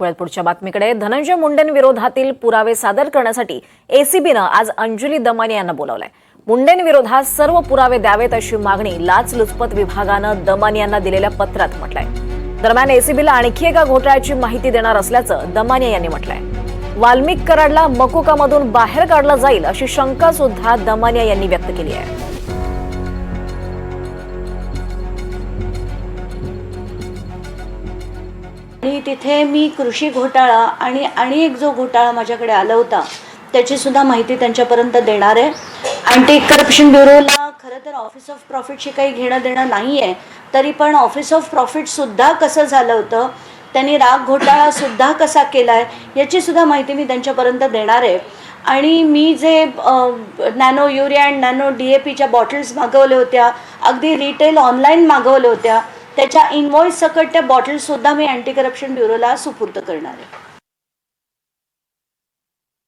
वळत पुढच्या बातमीकडे. धनंजय मुंडेंविरोधातील पुरावे सादर करण्यासाठी एसीबीनं आज अंजुली दमानी यांना बोलावलंय. मुंडेंविरोधात सर्व पुरावे द्यावेत अशी मागणी लाचलुचपत विभागानं दमानी यांना दिलेल्या पत्रात म्हटलंय. दरम्यान एसीबीला आणखी एका घोटाळ्याची माहिती देणार असल्याचं दमानिया यांनी म्हटलंय. वाल्मिक कराडला मकोकामधून बाहेर काढला जाईल अशी शंका सुद्धा दमानिया यांनी व्यक्त केली आहे. आणि तिथे मी कृषी घोटाळा आणि आणि एक जो घोटाळा माझ्याकडे आला होता त्याची सुद्धा माहिती त्यांच्यापर्यंत देणार आहे. अँटी करप्शन ब्युरोला खरं तर ऑफिस ऑफ प्रॉफिटशी काही घेणं देणं नाही आहे तरी पण ऑफिस ऑफ प्रॉफिटसुद्धा कसं झालं होतं त्यांनी राग घोटाळासुद्धा कसा केला आहे याचीसुद्धा माहिती मी त्यांच्यापर्यंत देणार आहे. आणि मी जे nano urea and nano D A पीच्या बॉटल्स मागवल्या होत्या अगदी रिटेल ऑनलाईन मागवल्या होत्या त्याच्या इनवॉइस सकट त्या बॉटल्ससुद्धा मी अँटी करप्शन ब्युरोला सुपूर्द करणार आहे.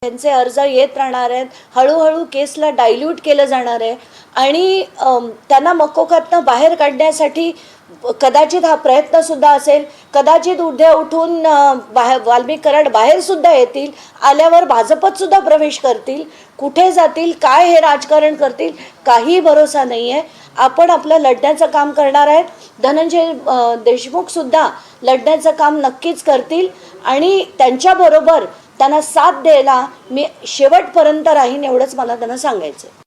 त्यांचे अर्ज येत राहणार आहेत. हळूहळू केसला डायल्यूट केलं जाणार आहे. आणि त्यांना मकोकातनं बाहेर काढण्यासाठी कदाचित हा प्रयत्न सुद्धा असेल कदाचित उद्या उठून बाहेर वाल्मिक कराड बाहेरसुद्धा येतील आल्यावर भाजपत सुद्धा प्रवेश करतील कुठे जातील काय हे राजकारण करतील काही भरोसा नाही आहे आपण आपलं लढण्याचं काम करणार आहेत. धनंजय देशमुख सुद्धा लढण्याचं काम नक्कीच करतील आणि त्यांच्याबरोबर त्यांना साथ द्यायला मी शेवटपर्यंत राहीन एवढंच मला त्यांना सांगायचं आहे